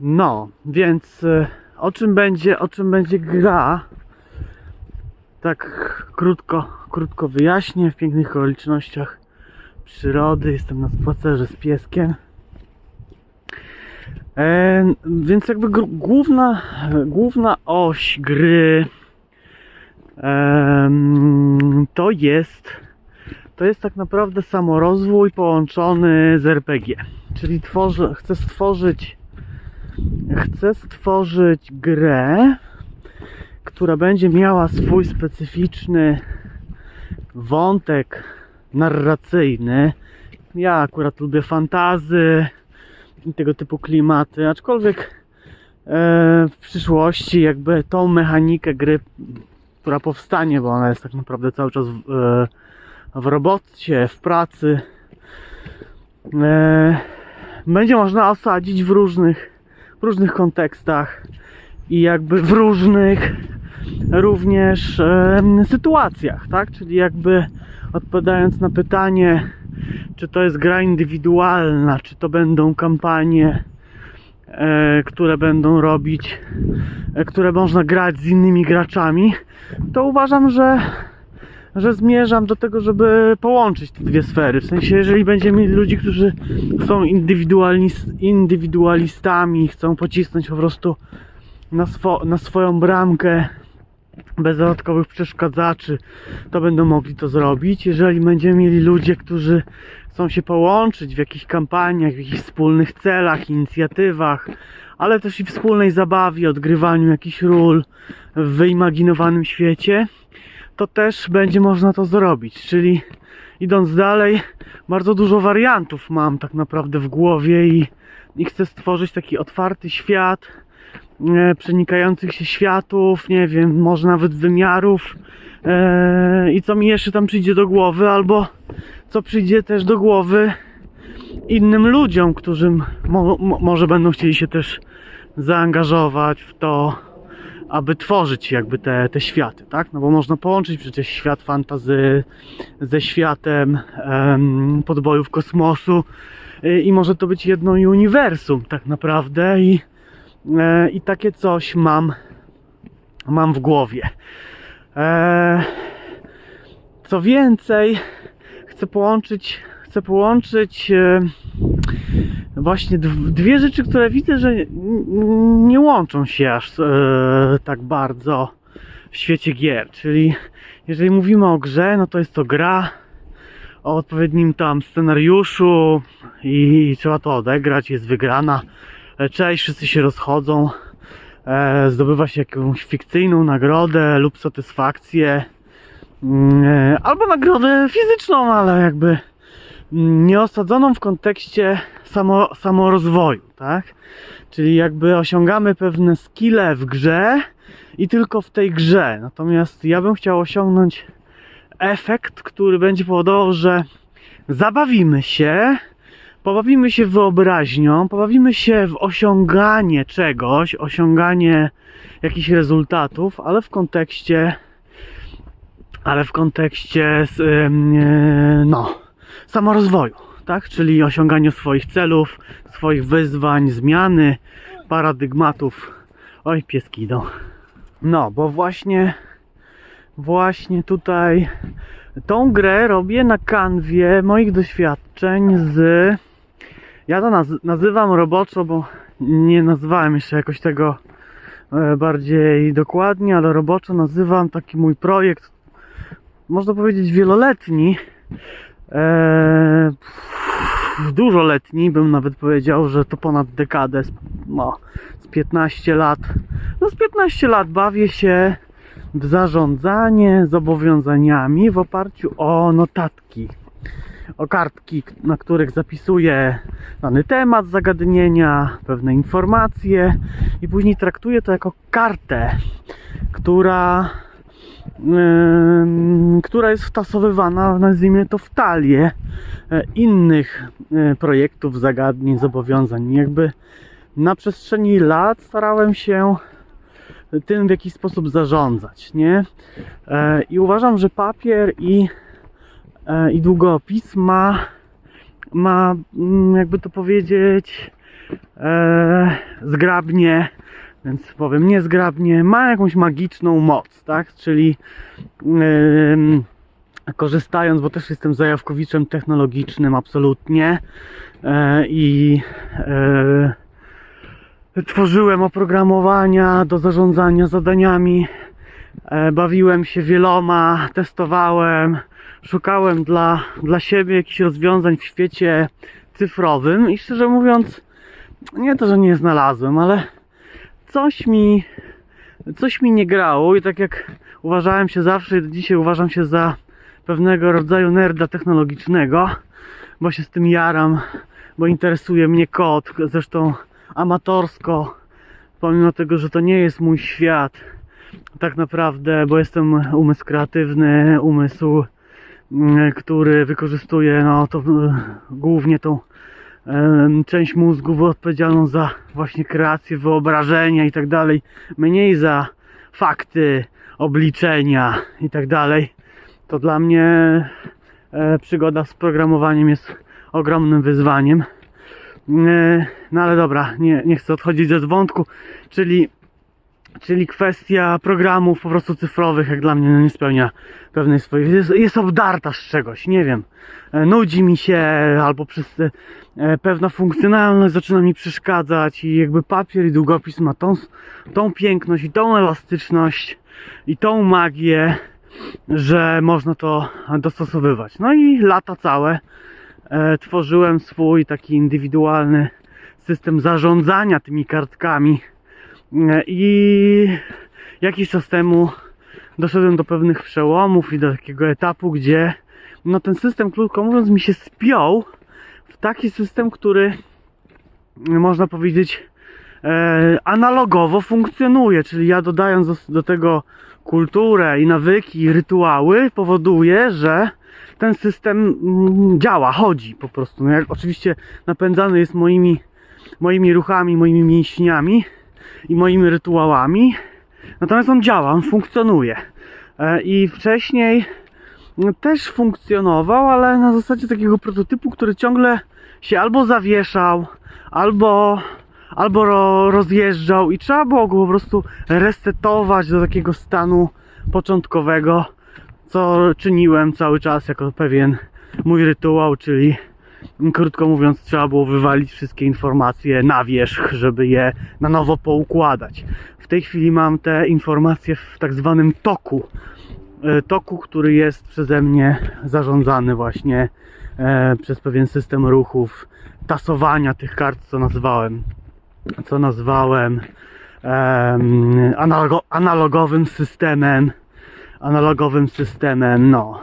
No, więc e, o czym będzie, o czym będzie gra? Tak krótko, krótko wyjaśnię. W pięknych okolicznościach przyrody. Jestem na spacerze z pieskiem. E, więc jakby główna, główna oś gry em, to jest to jest tak naprawdę samorozwój połączony z RPG. Czyli tworzę, chcę stworzyć chcę stworzyć grę, która będzie miała swój specyficzny wątek narracyjny. Ja akurat lubię fantazy i tego typu klimaty, aczkolwiek e, w przyszłości jakby tą mechanikę gry, która powstanie, bo ona jest tak naprawdę cały czas w, e, w robocie, w pracy, e, będzie można osadzić w różnych, w różnych kontekstach i jakby w różnych również em, sytuacjach, tak? Czyli jakby odpowiadając na pytanie, czy to jest gra indywidualna, czy to będą kampanie, e, które będą robić, e, które można grać z innymi graczami, to uważam, że że zmierzam do tego, żeby połączyć te dwie sfery. W sensie, jeżeli będziemy mieli ludzi, którzy są indywidualis- indywidualistami, chcą pocisnąć po prostu na, swo- na swoją bramkę bez dodatkowych przeszkadzaczy, to będą mogli to zrobić. Jeżeli będziemy mieli ludzie, którzy chcą się połączyć w jakichś kampaniach, w jakichś wspólnych celach, inicjatywach, ale też i wspólnej zabawie, odgrywaniu jakichś ról w wyimaginowanym świecie, to też będzie można to zrobić. Czyli idąc dalej, bardzo dużo wariantów mam tak naprawdę w głowie i, i chcę stworzyć taki otwarty świat e, przenikających się światów, nie wiem, może nawet wymiarów e, i co mi jeszcze tam przyjdzie do głowy, albo co przyjdzie też do głowy innym ludziom, którzy mo, mo, może będą chcieli się też zaangażować w to, aby tworzyć jakby te, te światy, tak? No bo można połączyć przecież świat fantazy ze światem em, podbojów kosmosu y, i może to być jedno uniwersum tak naprawdę i, e, i takie coś mam mam w głowie. E, co więcej, chcę połączyć chcę połączyć e, właśnie dw- dwie rzeczy, które widzę, że nie łączą się aż e, tak bardzo w świecie gier. Czyli jeżeli mówimy o grze, no to jest to gra o odpowiednim tam scenariuszu i trzeba to odegrać, jest wygrana. E, Cześć, wszyscy się rozchodzą. E, zdobywa się jakąś fikcyjną nagrodę lub satysfakcję. Mm, e, Albo nagrodę fizyczną, ale jakby nie osadzoną w kontekście samo, samorozwoju, tak? Czyli jakby osiągamy pewne skille w grze i tylko w tej grze. Natomiast ja bym chciał osiągnąć efekt, który będzie powodował, że zabawimy się, pobawimy się wyobraźnią, pobawimy się w osiąganie czegoś, osiąganie jakichś rezultatów, ale w kontekście ale w kontekście em, e, no samorozwoju, tak? Czyli osiąganiu swoich celów, swoich wyzwań, zmiany paradygmatów. Oj, pieski idą. No, bo właśnie właśnie tutaj tą grę robię na kanwie moich doświadczeń z ja to naz- nazywam roboczo, bo nie nazywałem jeszcze jakoś tego e, bardziej dokładnie, ale roboczo nazywam taki mój projekt, można powiedzieć wieloletni, Eee, pff, dużoletni, bym nawet powiedział, że to ponad dekadę, no, z 15 lat. No z 15 lat bawię się w zarządzanie zobowiązaniami w oparciu o notatki, o kartki, na których zapisuję dany temat zagadnienia, pewne informacje i później traktuję to jako kartę, która która jest wtasowywana, nazwijmy to w talię e, innych e, projektów, zagadnień, zobowiązań. Jakby na przestrzeni lat starałem się tym w jakiś sposób zarządzać, nie? E, I uważam, że papier i, i długopis ma, ma, mm, jakby to powiedzieć, zgrabnie, więc powiem niezgrabnie, ma jakąś magiczną moc, tak? Czyli em, korzystając, bo też jestem zajawkowiczem technologicznym absolutnie e, i e, tworzyłem oprogramowania do zarządzania zadaniami, e, bawiłem się wieloma, testowałem, szukałem dla, dla siebie jakichś rozwiązań w świecie cyfrowym i szczerze mówiąc, nie to, że nie znalazłem, ale coś mi, coś mi nie grało i tak jak uważałem się zawsze dzisiaj uważam się za pewnego rodzaju nerda technologicznego, bo się z tym jaram, bo interesuje mnie kod, zresztą amatorsko, pomimo tego, że to nie jest mój świat, tak naprawdę, bo jestem umysł kreatywny, umysł, mm, który wykorzystuje no, to e, głównie tą część mózgu odpowiedzialną za właśnie kreację, wyobrażenia i tak dalej, mniej za fakty, obliczenia i tak dalej, to dla mnie e, przygoda z programowaniem jest ogromnym wyzwaniem. E, No ale dobra, nie, nie chcę odchodzić od wątku, czyli, czyli kwestia programów po prostu cyfrowych, jak dla mnie no, nie spełnia pewnej swojej, jest, jest obdarta z czegoś, nie wiem, E, nudzi mi się, albo przez e, pewna funkcjonalność zaczyna mi przeszkadzać i jakby papier i długopis ma tą, tą piękność i tą elastyczność i tą magię, że można to dostosowywać. No i lata całe e, tworzyłem swój taki indywidualny system zarządzania tymi kartkami i jakiś czas temu doszedłem do pewnych przełomów i do takiego etapu, gdzie no ten system, krótko mówiąc, mi się spiął w taki system, który można powiedzieć e, analogowo funkcjonuje, czyli ja dodając do, tego kulturę i nawyki, i rytuały powoduje, że ten system mm, działa, chodzi po prostu. No oczywiście napędzany jest moimi, moimi ruchami, moimi mięśniami i moimi rytuałami, natomiast on działa, on funkcjonuje. E, I wcześniej no, też funkcjonował, ale na zasadzie takiego prototypu, który ciągle się albo zawieszał, albo, albo ro, rozjeżdżał i trzeba było go po prostu resetować do takiego stanu początkowego, co czyniłem cały czas jako pewien mój rytuał, czyli krótko mówiąc trzeba było wywalić wszystkie informacje na wierzch, żeby je na nowo poukładać. W tej chwili mam te informacje w tak zwanym toku, e, toku, który jest przeze mnie zarządzany właśnie e, przez pewien system ruchów, tasowania tych kart, co nazwałem, co nazwałem em, analogo, analogowym systemem, analogowym systemem, no,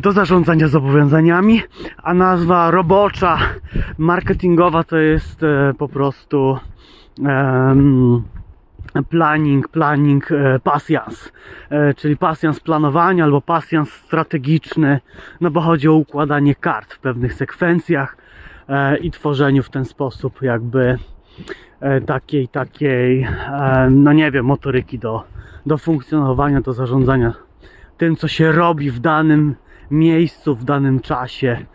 do zarządzania zobowiązaniami, a nazwa robocza, marketingowa to jest e, po prostu em, planning, planning e, pasjans, e, czyli pasjans planowania albo pasjans strategiczny, no bo chodzi o układanie kart w pewnych sekwencjach e, i tworzeniu w ten sposób jakby e, takiej, takiej, e, no nie wiem, motoryki do, do funkcjonowania, do zarządzania tym, co się robi w danym miejscu, w danym czasie.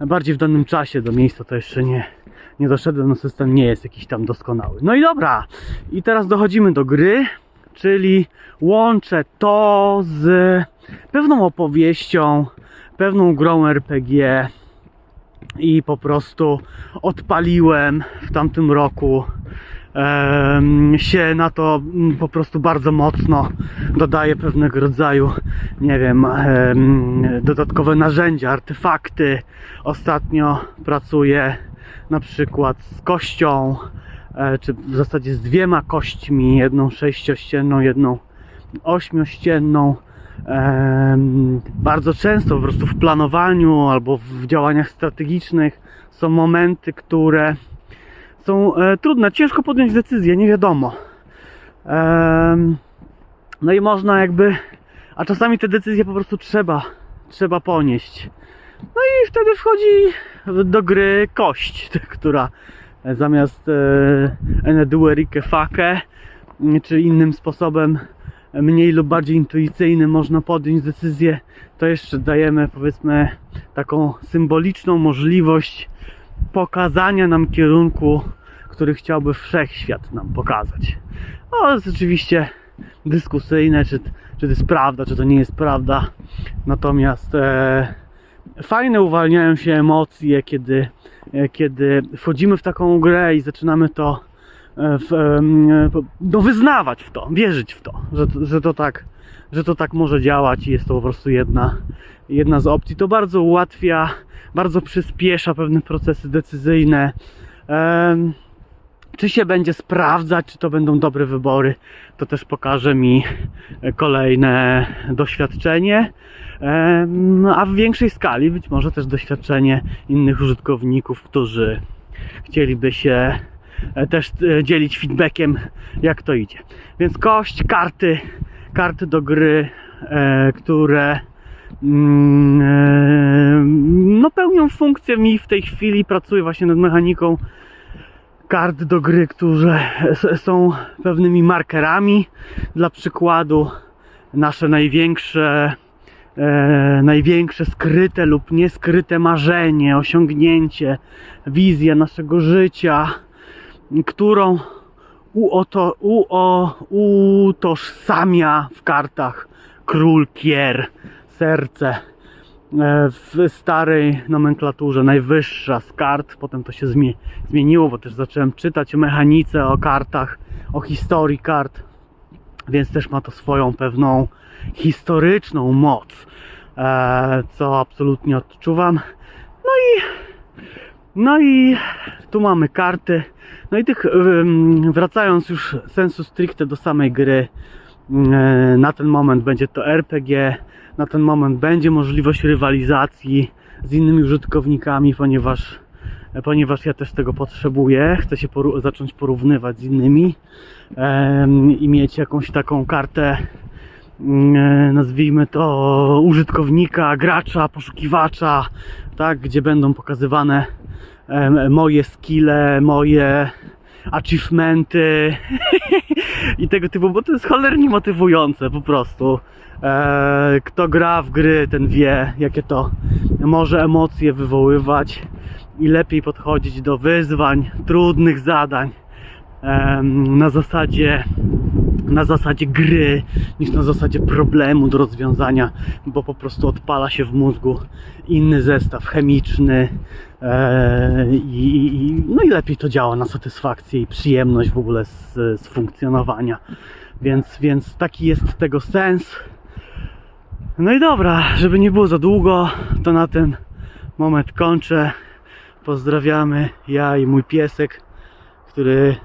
Bardziej w danym czasie do miejsca to jeszcze nie, nie doszedłem, no system nie jest jakiś tam doskonały. No i dobra, i teraz dochodzimy do gry, czyli łączę to z pewną opowieścią, pewną grą RPG i po prostu odpaliłem w tamtym roku się na to mm, po prostu bardzo mocno dodaję pewnego rodzaju, nie wiem, em, dodatkowe narzędzia, artefakty. Ostatnio pracuję na przykład z kością, e, czy w zasadzie z dwiema kośćmi, jedną sześciościenną, jedną ośmiościenną. Bardzo często po prostu w planowaniu albo w działaniach strategicznych są momenty, które są e, trudne, ciężko podjąć decyzję, nie wiadomo. No i można jakby, a czasami te decyzje po prostu trzeba, trzeba ponieść. No i wtedy wchodzi do gry kość, która zamiast e, eneduerike fake, czy innym sposobem mniej lub bardziej intuicyjnym można podjąć decyzję, to jeszcze dajemy powiedzmy taką symboliczną możliwość pokazania nam kierunku, który chciałby wszechświat nam pokazać. No, jest oczywiście dyskusyjne, czy, czy to jest prawda, czy to nie jest prawda. Natomiast e, fajne uwalniają się emocje, kiedy, e, kiedy wchodzimy w taką grę i zaczynamy to e, w, em, e, no, wyznawać w to, wierzyć w to, że, że, to tak, że to tak może działać i jest to po prostu jedna, jedna z opcji. To bardzo ułatwia, bardzo przyspiesza pewne procesy decyzyjne. Em, czy się będzie sprawdzać, czy to będą dobre wybory, to też pokaże mi kolejne doświadczenie. A w większej skali być może też doświadczenie innych użytkowników, którzy chcieliby się e, też e, dzielić feedbackiem, jak to idzie. Więc kość, karty, karty do gry, e, które mm, no, pełnią funkcję mi w tej chwili. Pracuję właśnie nad mechaniką kart do gry, które są pewnymi markerami. Dla przykładu, nasze największe, e, największe skryte lub nieskryte marzenie, osiągnięcie, wizja naszego życia, którą uoto, uo, utożsamia w kartach król kier, serce w starej nomenklaturze najwyższa z kart. Potem to się zmie- zmieniło, bo też zacząłem czytać o mechanice, o kartach, o historii kart, więc też ma to swoją pewną historyczną moc, e, co absolutnie odczuwam. No i, no i tu mamy karty. No i tych, wracając już sensu stricte do samej gry, e, na ten moment będzie to RPG, na ten moment będzie możliwość rywalizacji z innymi użytkownikami, ponieważ, ponieważ ja też tego potrzebuję. Chcę się poru- zacząć porównywać z innymi i mieć jakąś taką kartę, mm, e, nazwijmy to użytkownika, gracza, poszukiwacza, tak, gdzie będą pokazywane moje skille, moje achievementy i tego typu, bo to jest cholernie motywujące po prostu. E, kto gra w gry, ten wie, jakie to może emocje wywoływać i lepiej podchodzić do wyzwań, trudnych zadań na zasadzie na zasadzie gry niż na zasadzie problemu do rozwiązania, bo po prostu odpala się w mózgu inny zestaw chemiczny e, i, no i lepiej to działa na satysfakcję i przyjemność w ogóle z, z funkcjonowania. Więc, więc taki jest tego sens. No i dobra, żeby nie było za długo, to na ten moment kończę. Pozdrawiamy ja i mój piesek, który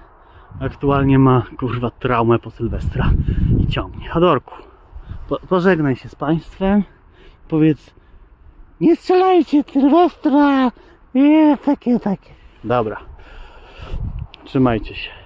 aktualnie ma kurwa traumę po Sylwestra i ciągnie. Hadorku, po, pożegnaj się z Państwem. Powiedz, nie strzelajcie Sylwestra! Nie, takie, takie. Dobra. Trzymajcie się.